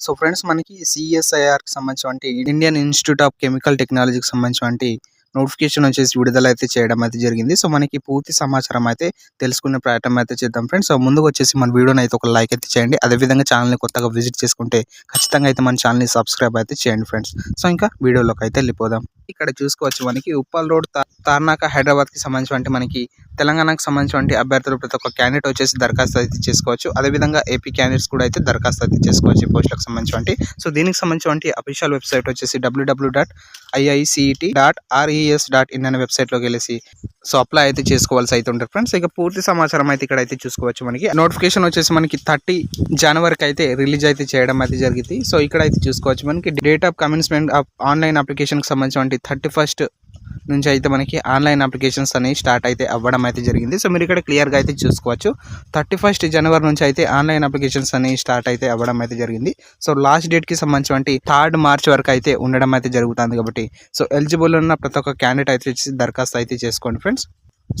So friends మనకి సిఎస్ఐఆర్కి సంబంధించి Indian institute of chemical టెక్నాలజీకి సంబంధించి నోటిఫికేషన్ వచ్చేసి విడుదల అయితే చేయడం అయితే జరిగింది. సో మనకి పూర్తి సమాచారం అయితే తెలుసుకునే ప్రయత్నం అయితే చేద్దాం ఫ్రెండ్స్ సో ముందుకు వచ్చేసి మన వీడియోని అయితే ఒక లైక్ అయితే చేయండి. అదేవిధంగా ఛానల్ని కొత్తగా విజిట్ చేసుకుంటే ఖచ్చితంగా అయితే మన ఛానల్ని సబ్స్క్రైబ్ అయితే చేయండి ఫ్రెండ్స్ సో ఇంకా వీడియోలోకి అయితే వెళ్ళిపోదాం. ఇక్కడ చూసుకోవచ్చు మనకి ఉప్పల్ రోడ్ తా- తార్నాక హైదరాబాద్కి సంబంధించి మనకి తెలంగాణకు సంబంధించి అభ్యర్థులు ప్రతి ఒక్క క్యాండిడేట్ వచ్చేసి దరఖాస్తు అయితే చేసుకోవచ్చు. అదేవిధంగా ఏపీ క్యాండిడేట్స్ కూడా అయితే దరఖాస్తు అయితే చేసుకోవచ్చు పోస్టులకు సంబంధించి సో దీనికి సంబంధించి అఫీషియల్ వెబ్సైట్ వచ్చేసి WWW dot IICET dot RES dot in అనే వెబ్సైట్లోకి వెళ్ళేసి సో అప్లై అయితే చేసుకోవాల్సి అయితే ఉంటుంది ఫ్రెండ్స్ ఇక పూర్తి సమాచారం అయితే ఇక్కడ అయితే చూసుకోవచ్చు మనకి. నోటిఫికేషన్ వచ్చేసి మనకి థర్టీ జనవరికి అయితే రిలీజ్ అయితే చేయడం అయితే జరిగింది. సో ఇక్కడ అయితే చూసుకోవచ్చు మనకి. Date of commencement of online అప్లికేషన్కి సంబంధించి థర్టీ ఫస్ట్ నుంచి అయితే మనకి ఆన్లైన్ అప్లికేషన్స్ అనేవి స్టార్ట్ అయితే అవ్వడం అయితే జరిగింది. సో మీరు ఇక్కడ క్లియర్గా అయితే చూసుకోవచ్చు. థర్టీ ఫస్ట్ జనవరి నుంచి అయితే ఆన్లైన్ అప్లికేషన్స్ అనేవి స్టార్ట్ అయితే అవ్వడం అయితే జరిగింది. సో లాస్ట్ డేట్కి సంబంధించి థర్డ్ మార్చ్ వరకు అయితే ఉండడం అయితే జరుగుతుంది కాబట్టి సో ఎలిజిబుల్ ఉన్న ప్రతి ఒక్క క్యాండిడేట్ అయితే దరఖాస్తు అయితే చేసుకోండి ఫ్రెండ్స్.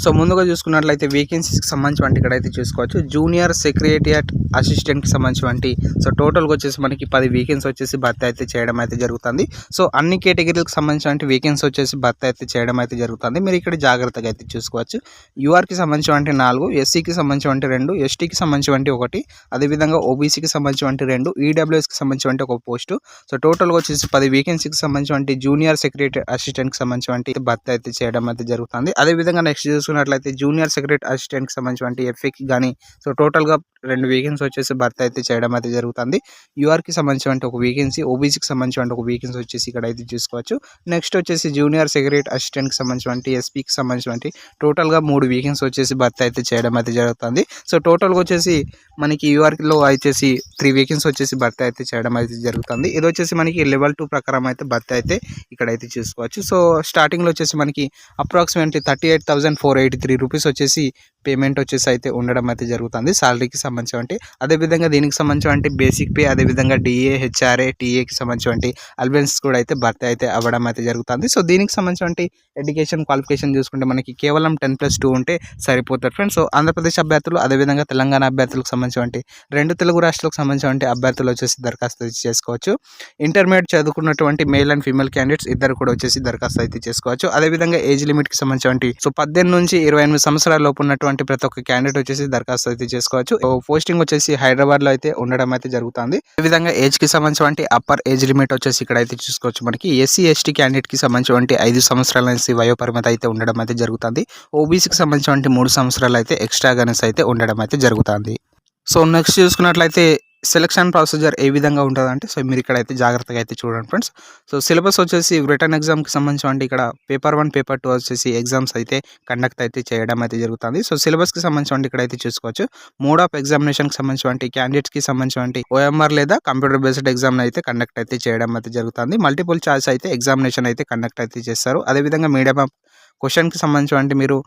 సో ముందుగా చూసుకున్నట్లయితే వేకెన్సీస్కి సంబంధించి ఇక్కడ అయితే చూసుకోవచ్చు. జూనియర్ సెక్రటరియట్ అసిస్టెంట్కి సంబంధించి సో టోటల్గా వచ్చేసి మనకి పది వేకెన్సీ వచ్చేసి భర్తీ అయితే చేయడం అయితే జరుగుతుంది. సో అన్ని కేటగిరీలకు సంబంధించిన వేకెన్సీ వచ్చేసి భర్తీ అయితే చేయడం అయితే జరుగుతుంది. మీరు ఇక్కడ జాగ్రత్తగా అయితే చూసుకోవచ్చు. యూఆర్కి సంబంధించి నాలుగు ఎస్సీకి సంబంధించి రెండు ఎస్టీకి సంబంధించి ఒకటి అదేవిధంగా ఓబీసీకి సంబంధించి రెండు ఈడబ్ల్యూఎస్కి సంబంధించి ఒక పోస్టు సో టోటల్గా వచ్చేసి పది వేకెన్సీకి సంబంధించి జూనియర్ సెక్రటరీ అసిస్టెంట్కి సంబంధించిన భర్తీ అయితే చేయడం అయితే జరుగుతుంది. అదేవిధంగా నెక్స్ట్ చూసుకున్నట్లయితే జూనియర్ సెక్రటరీ అసిస్టెంట్కి సంబంధించినటువంటి ఎఫ్ఏకి కానీ సో టోటల్గా రెండు వేకెన్సీ వచ్చేసి భర్తీ అయితే చేయడం అయితే జరుగుతుంది. యూఆర్కి సంబంధించిన ఒక వేకెన్సీ ఓబీసీకి సంబంధించిన ఒక వేకెన్సీ వచ్చేసి ఇక్కడ అయితే చూసుకోవచ్చు. నెక్స్ట్ వచ్చేసి జూనియర్ సెక్రటరీ అసిస్టెంట్కి సంబంధించిన ఎస్పీకి సంబంధించిన టోటల్గా మూడు వేకెన్సీ వచ్చేసి భర్తీ అయితే చేయడం అయితే జరుగుతుంది. సో టోటల్గా వచ్చేసి మనకి యూఆర్లో వచ్చేసి త్రీ వేకెన్సీ వచ్చేసి భర్తీ అయితే చేయడం అయితే జరుగుతుంది. ఇది వచ్చేసి మనకి లెవెల్ టూ ప్రకారం అయితే భర్తీ అయితే ఇక్కడైతే చూసుకోవచ్చు. సో స్టార్టింగ్లో వచ్చేసి మనకి approximately thirty eight thousand four eighty three rupees వచ్చేసి పేమెంట్ వచ్చేసి అయితే ఉండడం అయితే జరుగుతుంది. శాలరీకి సంబంధించి అదేవిధంగా దీనికి సంబంధించి బేసిక్ పే అదేవిధంగా డిఏ హెచ్ఆర్ఏ టీఏకి సంబంధించి అలవెన్స్ కూడా అయితే భర్తీ అయితే అవ్వడం అయితే జరుగుతుంది. సో దీనికి సంబంధించి ఎడ్యుకేషన్ క్వాలిఫికేషన్ చూసుకుంటే మనకి కేవలం టెన్ ప్లస్ టూ ఉంటే సరిపోతుంది ఫ్రెండ్స్. సో ఆంధ్రప్రదేశ్ అభ్యర్థులు అదేవిధంగా తెలంగాణ అభ్యర్థులకు సంబంధించి రెండు తెలుగు రాష్ట్రాలకు సంబంధించి అభ్యర్థులు వచ్చేసి దరఖాస్తు అయితే చేసుకోవచ్చు. ఇంటర్మీడియట్ చదువుకున్నటువంటి మేల్ అండ్ ఫీమేల్ క్యాండిడేట్స్ ఇద్దరు కూడా వచ్చేసి దరఖాస్తు అయితే చేసుకోవచ్చు. అదేవిధంగా ఏజ్ లిమిట్కి సంబంధించి సో పద్దెనిమిది నుంచి ఇరవై ఎనిమిది సంవత్సరాల లోపు ఉన్నటువంటి ప్రతి ఒక్క క్యాండిడేట్ వచ్చేసి దరఖాస్తు అయితే చేసుకోవచ్చు. పోస్టింగ్ వచ్చేసి హైదరాబాద్లో అయితే ఉండడం అయితే జరుగుతుంది. అదేవిధంగా ఏజ్కి సంబంధించి అప్పర్ ఏజ్ లిమిట్ వచ్చేసి ఇక్కడ అయితే చూసుకోవచ్చు మనకి. ఎస్సీ ఎస్టీ క్యాండిడేట్కి సంబంధించి ఐదు సంవత్సరాల నుంచి వయో పరిమితి అయితే ఉండడం అయితే జరుగుతుంది. ఓబీసీకి సంబంధించి మూడు సంవత్సరాలు అయితే ఎక్స్ట్రా గనెస్ అయితే ఉండడం అయితే జరుగుతుంది. సో నెక్స్ట్ చూసుకున్నట్లయితే సెలక్షన్ ప్రొసీజర్ ఏ విధంగా ఉంటుందంటే సో మీరు ఇక్కడ అయితే జాగ్రత్తగా అయితే చూడండి ఫ్రెండ్స్ సో సిలబస్ వచ్చేసి రిటర్న్ ఎగ్జామ్కి సంబంధించి అంటే ఇక్కడ పేపర్ వన్ పేపర్ టూ వచ్చేసి ఎగ్జామ్స్ అయితే కండక్ట్ అయితే చేయడం అయితే జరుగుతుంది. సో సిలబస్కి సంబంధించి అంటే ఇక్కడ అయితే చూసుకోవచ్చు మోడ్ ఆఫ్ ఎగ్జామినేషన్కి సంబంధించి అంటే క్యాండిడేట్స్కి సంబంధించి అంటే ఓఎంఆర్ లేదా కంప్యూటర్ బేస్డ్ ఎగ్జామ్ అయితే కండక్ట్ అయితే చేయడం అయితే జరుగుతుంది. మల్టిపుల్ ఛాయిస్ అయితే ఎగ్జామినేషన్ అయితే కండక్ట్ అయితే చేస్తారు. అదేవిధంగా మీడియం ఆఫ్ క్వశ్చన్కి సంబంధించి అంటే మీరు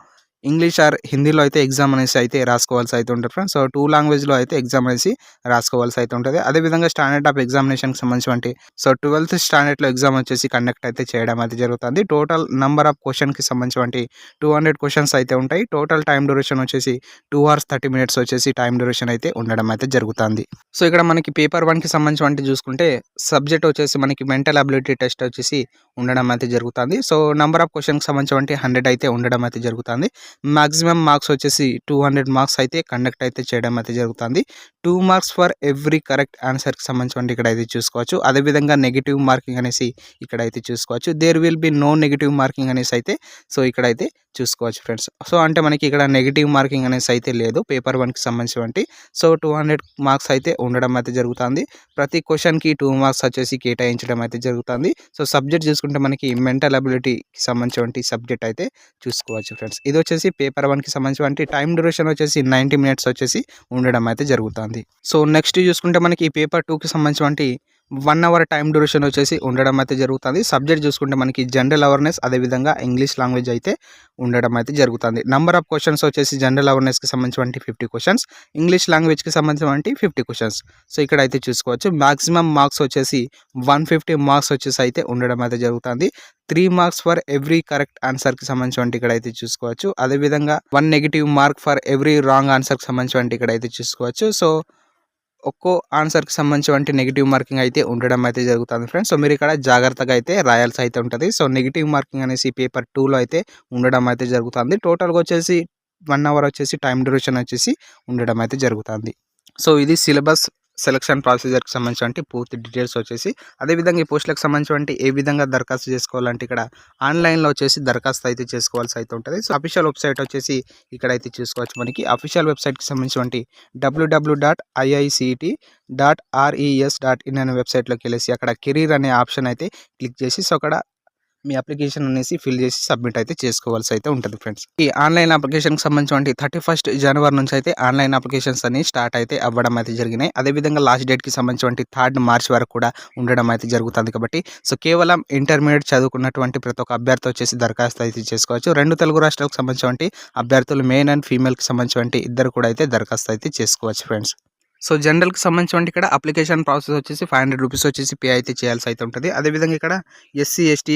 ఇంగ్లీష్ ఆర్ హిందీలో అయితే ఎగ్జామ్ అనేసి అయితే రాసుకోవాల్సి అయితే ఉంటుంది ఫ్రెండ్స్ సో టూ లాంగ్వేజ్లో అయితే ఎగ్జామ్ అనేసి రాసుకోవాల్సి అయితే ఉంటుంది అదేవిధంగా స్టాండర్డ్ ఆఫ్ ఎగ్జామినేషన్కి సంబంధించి సో ట్వెల్త్ స్టాండర్డ్లో ఎగ్జామ్ వచ్చేసి కండక్ట్ అయితే చేయడం అయితే జరుగుతుంది. టోటల్ నెంబర్ ఆఫ్ క్వశ్చన్కి సంబంధించి టూ హండ్రెడ్ క్వశ్చన్స్ అయితే ఉంటాయి. టోటల్ టైం డ్యూరేషన్ వచ్చేసి టూ అవర్స్ థర్టీ మినిట్స్ వచ్చేసి టైం డ్యూరేషన్ అయితే ఉండడం అయితే జరుగుతుంది. సో ఇక్కడ మనకి పేపర్ వన్కి సంబంధించి చూసుకుంటే సబ్జెక్ట్ వచ్చేసి మనకి మెంటల్ అబిలిటీ టెస్ట్ వచ్చేసి ఉండడం అయితే జరుగుతుంది. సో నెంబర్ ఆఫ్ క్వశ్చన్కి సంబంధించి హండ్రెడ్ అయితే ఉండడం అయితే జరుగుతుంది. మాక్సిమం మార్క్స్ వచ్చేసి టూ హండ్రెడ్ మార్క్స్ అయితే కండక్ట్ అయితే చేయడం అయితే జరుగుతుంది. Two marks for every correct ఆన్సర్కి సంబంధించి ఇక్కడ అయితే చూసుకోవచ్చు. అదేవిధంగా నెగిటివ్ మార్కింగ్ అనేసి ఇక్కడ అయితే చూసుకోవచ్చు. There will be no negative marking అనేసి అయితే సో ఇక్కడైతే చూసుకోవచ్చు ఫ్రెండ్స్. సో అంటే మనకి ఇక్కడ నెగిటివ్ మార్కింగ్ అనేసి అయితే లేదు. పేపర్ వన్కి సంబంధించినటువంటి. సో టూ హండ్రెడ్ మార్క్స్ అయితే ఉండడం అయితే జరుగుతుంది. ప్రతి క్వశ్చన్కి టూ మార్క్స్ వచ్చేసి కేటాయించడం అయితే జరుగుతుంది. సో సబ్జెక్ట్ చూసుకుంటే మనకి మెంటల్ అబిలిటీకి సంబంధించినటువంటి సబ్జెక్ట్ అయితే చూసుకోవచ్చు ఫ్రెండ్స్. ఇది వచ్చేసి పేపర్ వన్కి సంబంధించినటువంటి. టైం డ్యూరేషన్ వచ్చేసి నైంటీ మినిట్స్ వచ్చేసి ఉండడం అయితే జరుగుతుంది. సో నెక్స్ట్ చూసుకుంటే మనకి పేపర్ టూకి సంబంధించినటువంటి వన్ అవర్ టైం డ్యూరేషన్ వచ్చేసి ఉండడం అయితే జరుగుతుంది. సబ్జెక్ట్ చూసుకుంటే మనకి జనరల్ అవేర్నెస్ అదేవిధంగా ఇంగ్లీష్ లాంగ్వేజ్ అయితే ఉండడం అయితే జరుగుతుంది. నంబర్ ఆఫ్ క్వశ్చన్స్ వచ్చేసి జనరల్ అవేర్నెస్కి సంబంధించి ఫిఫ్టీ క్వశ్చన్స్ ఇంగ్లీష్ లాంగ్వేజ్కి సంబంధించి ఫిఫ్టీ క్వశ్చన్స్ సో ఇక్కడ అయితే చూసుకోవచ్చు. మాక్సిమం మార్క్స్ వచ్చేసి వన్ ఫిఫ్టీ మార్క్స్ వచ్చేసి అయితే ఉండడం అయితే జరుగుతుంది. Three marks for every correct ఆన్సర్కి సంబంధించినటువంటి ఇక్కడ అయితే చూసుకోవచ్చు. అదేవిధంగా one negative mark for every wrong ఆన్సర్కి సంబంధించినటువంటి ఇక్కడ అయితే చూసుకోవచ్చు. సో ఒక్కో ఆన్సర్కి సంబంధించి నెగిటివ్ మార్కింగ్ అయితే ఉండడం అయితే జరుగుతుంది ఫ్రెండ్స్ సో మీరు ఇక్కడ జాగ్రత్తగా అయితే రాయాల్సి అయితే ఉంటుంది. సో నెగిటివ్ మార్కింగ్ అనేసి పేపర్ టూలో అయితే ఉండడం అయితే జరుగుతుంది. టోటల్గా వచ్చేసి వన్ అవర్ వచ్చేసి టైం డ్యూరేషన్ వచ్చేసి ఉండడం అయితే జరుగుతుంది. సో ఇది సిలబస్ సెలక్షన్ ప్రొసీజర్కి సంబంధించి పూర్తి డీటెయిల్స్ వచ్చేసి అదేవిధంగా ఈ పోస్టులకు సంబంధించి ఏ విధంగా దరఖాస్తు చేసుకోవాలంటే ఇక్కడ ఆన్లైన్లో వచ్చేసి దరఖాస్తు అయితే చేసుకోవాల్సి అయితే ఉంటుంది. సో అఫీషియల్ వెబ్సైట్ వచ్చేసి ఇక్కడ అయితే చూసుకోవచ్చు మనకి. అఫీషియల్ వెబ్సైట్కి సంబంధించి WWW dot IICT dot RES dot in అనే వెబ్సైట్లోకి వెళ్ళేసి అక్కడ కెరీర్ అనే ఆప్షన్ అయితే క్లిక్ చేసి సో అక్కడ మీ అప్లికేషన్ అనేసి ఫిల్ చేసి సబ్మిట్ అయితే చేసుకోవాల్సి అయితే ఉంటుంది ఫ్రెండ్స్. ఈ ఆన్లైన్ అప్లికేషన్కి సంబంధించి థర్టీ ఫస్ట్ జనవరి నుంచి అయితే ఆన్లైన్ అప్లికేషన్స్ అన్ని స్టార్ట్ అయితే అవ్వడం అయితే జరిగినాయి. అదేవిధంగా లాస్ట్ డేట్కి సంబంధించి థర్డ్ మార్చ్ వరకు కూడా ఉండడం అయితే జరుగుతుంది కాబట్టి సో కేవలం ఇంటర్మీడియట్ చదువుకున్నటువంటి ప్రతి ఒక్క అభ్యర్థి వచ్చేసి దరఖాస్తు అయితే చేసుకోవచ్చు. రెండు తెలుగు రాష్ట్రాలకు సంబంధించి అభ్యర్థులు మెయిన్ అండ్ ఫీమేల్కి సంబంధించి ఇద్దరు కూడా అయితే దరఖాస్తు అయితే చేసుకోవచ్చు ఫ్రెండ్స్. సో జనరల్కి సంబంధించి ఇక్కడ అప్లికేషన్ ప్రాసెస్ వచ్చేసి ఫైవ్ హండ్రెడ్ రూపీస్ వచ్చేసి పే అయితే చేయాల్సి అయితే ఉంటుంది. అదేవిధంగా ఇక్కడ ఎస్సీ ఎస్టీ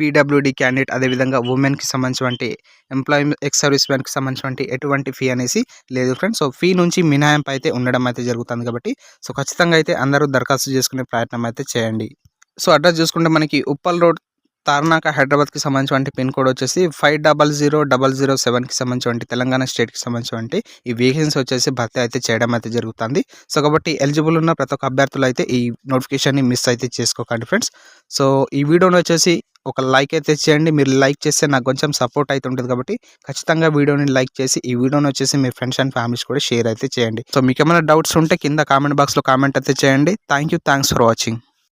పీడబ్ల్యూడీ క్యాండిడేట్ అదేవిధంగా ఉమెన్కి సంబంధించినటువంటి ఎంప్లాయీ ఎక్స్ సర్వీస్ మ్యాన్కి సంబంధించి ఎటువంటి ఫీ అనేసి లేదు ఫ్రెండ్స్ సో ఫీ నుంచి మినహాయింపు అయితే ఉండడం అయితే జరుగుతుంది కాబట్టి సో ఖచ్చితంగా అయితే అందరూ దరఖాస్తు చేసుకునే ప్రయత్నం అయితే చేయండి. సో అడ్రస్ చూసుకుంటే మనకి ఉప్పల్ రోడ్ తార్నాక హైదరాబాద్కి సంబంధించి పిన్ కోడ్ వచ్చేసి five double zero double zero సెవెన్కి సంబంధించి తెలంగాణ స్టేట్కి సంబంధించి ఈ వేకెన్సీ వచ్చేసి భర్తీ అయితే చేయడం అయితే జరుగుతుంది. సో కాబట్టి ఎలిజిబుల్ ఉన్న ప్రతి ఒక్క అభ్యర్థులు అయితే ఈ నోటిఫికేషన్ని మిస్ అయితే చేసుకోకండి ఫ్రెండ్స్. సో ఈ వీడియోని వచ్చేసి ఒక లైక్ అయితే చేయండి. మీరు లైక్ చేస్తే నాకు కొంచెం సపోర్ట్ అయితే ఉంటుంది కాబట్టి ఖచ్చితంగా వీడియోని లైక్ చేసి ఈ వీడియోని వచ్చేసి మీ ఫ్రెండ్స్ అండ్ ఫ్యామిలీస్ కూడా షేర్ అయితే చేయండి. సో మీకు ఏమైనా డౌట్స్ ఉంటే కింద కామెంట్ బాక్స్లో కామెంట్ అయితే చేయండి. Thank you thanks for watching.